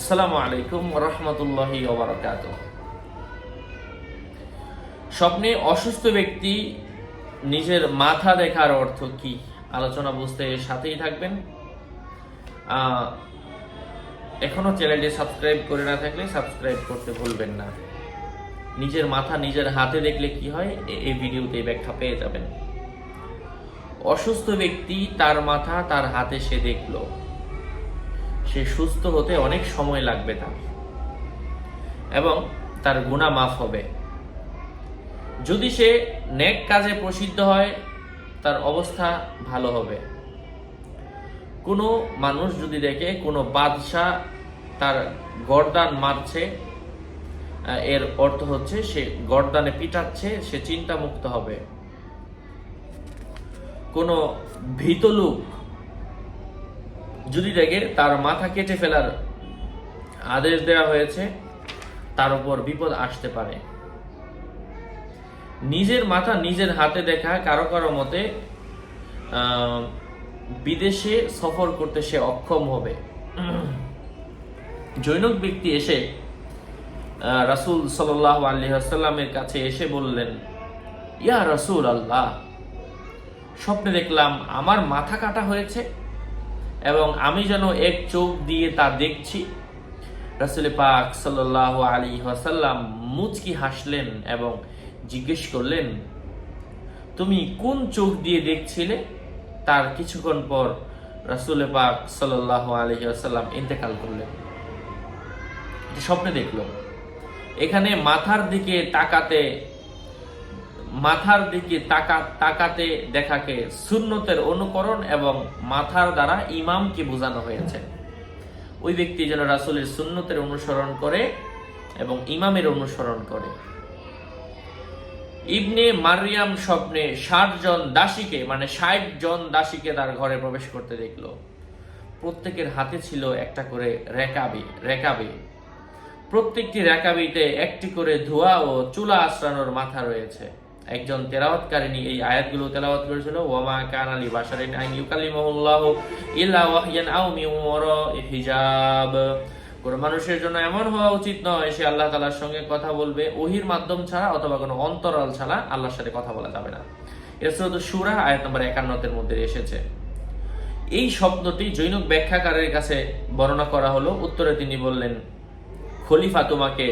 আসসালামু আলাইকুম রহমতুল্লাহি ওবরাকাত স্বপ্নে অসুস্থ ব্যক্তি নিজের মাথা দেখার অর্থ কি? আলোচনা বুঝতে সাথেই থাকবেন। এখনও চ্যানেলটি সাবস্ক্রাইব করে না থাকলে সাবস্ক্রাইব করতে ভুলবেন না। নিজের মাথা নিজের হাতে দেখলে কি হয়? এই ভিডিওতে ব্যাখ্যা পেয়ে যাবেন। অসুস্থ ব্যক্তি তার মাথা তার হাতে সে দেখল। সে সুস্থ হতে অনেক সময় লাগবে তার। এবং তার গুণা মাফ হবে। যদি সে নেক কাজে প্রসিদ্ধ হয়, তার অবস্থা ভালো হবে। কোনো মানুষ যদি দেখে কোনো বাদশাহ তার গরদান মারছে এর অর্থ হচ্ছে সে গরদানে পিটাচ্ছে, সে চিন্তামুক্ত হবে। কোনো ভীত লোক যদি দেখে তার মাথা কেটে ফেলার আদেশ দেওয়া হয়েছে, তার উপর বিপদ আসতে পারে। নিজের মাথা নিজের হাতে দেখা কারও কারও মতে বিদেশে সফর করতে সে অক্ষম হবে। জৈনক ব্যক্তি এসে রাসূল সাল্লাহ আল্লাহামের কাছে এসে বললেন, ইয়া রাসূল আল্লাহ, স্বপ্নে দেখলাম আমার মাথা কাটা হয়েছে। এবং আমি যেন এক চোখ দিয়ে তা দেখছি। রাসুল পাক সাল্লাহ আলী ওয়াসাল্লাম মুচকি হাসলেন এবং জিজ্ঞেস করলেন, তুমি কোন চোখ দিয়ে দেখছিলে? তার কিছুক্ষণ পর রাসুল পাক সাল্লাহ আলী ওয়াসাল্লাম ইন্তেকাল করলেন। স্বপ্নে দেখল এখানে মাথার দিকে তাকাতে মাথার দিকে তাকা তাকাতে দেখাকে সুন্নতের অনুকরণ এবং মাথার দ্বারা ইমামকে বোঝানো হয়েছে। ওই ব্যক্তি যেন রাসূলের সুন্নতের অনুসরণ করে এবং ইমামের অনুসরণ করে। ইবনে মারিয়াম স্বপ্নে ষাট জন দাসীকে মানে ষাট জন দাসীকে তার ঘরে প্রবেশ করতে দেখল। প্রত্যেকের হাতে ছিল একটা করে রেকাবি রেকাবি। প্রত্যেকটি রেকাবিতে একটি করে ধোয়া ও চুলা আশ্রানোর মাথা রয়েছে। একজন তেলাওয়াতকারিনী এই আয়াতগুলো তেলাওয়াত করেছিল। ওয়ামা কান আলী বাশারিন আইন ইউকাল্লিমাহুল্লাহু ইল্লা ওয়াহয়ান আও ওয়ারা'i হিজাব। কোন মানুষের জন্য এমন হওয়া উচিত নয়, সে আল্লাহ তাআলার সঙ্গে কথা বলবে। ওহির মাধ্যম ছাড়া অথবা কোনো অন্তরাল ছাড়া আল্লাহর সাথে কথা বলা যাবে না। এটা সূরা সূরা আয়াত নম্বর 51 এর মধ্যে এসেছে। এই শব্দটি জৈনক ব্যাখ্যাকারের কাছে বর্ণনা করা হলো। উত্তরে তিনি বললেন, খলিফা তোমাকে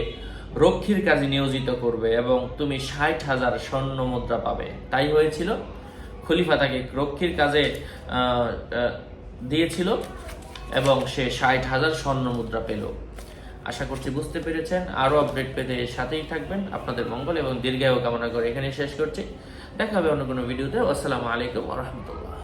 রক্ষীর কাজে নিয়োজিত করবে এবং তুমি ষাট হাজার স্বর্ণ মুদ্রা পাবে। তাই হয়েছিল। খলিফা তাকে রক্ষীর কাজে দিয়েছিল এবং সে ষাট হাজার স্বর্ণ মুদ্রা পেল। আশা করছি বুঝতে পেরেছেন। আরও আপডেট পেতে সাথেই থাকবেন। আপনাদের মঙ্গল এবং দীর্ঘায়ু কামনা করে এখানে শেষ করছি। দেখা হবে অন্য কোনো ভিডিওতে। আসসালামু আলাইকুম রহমতুল্লাহ।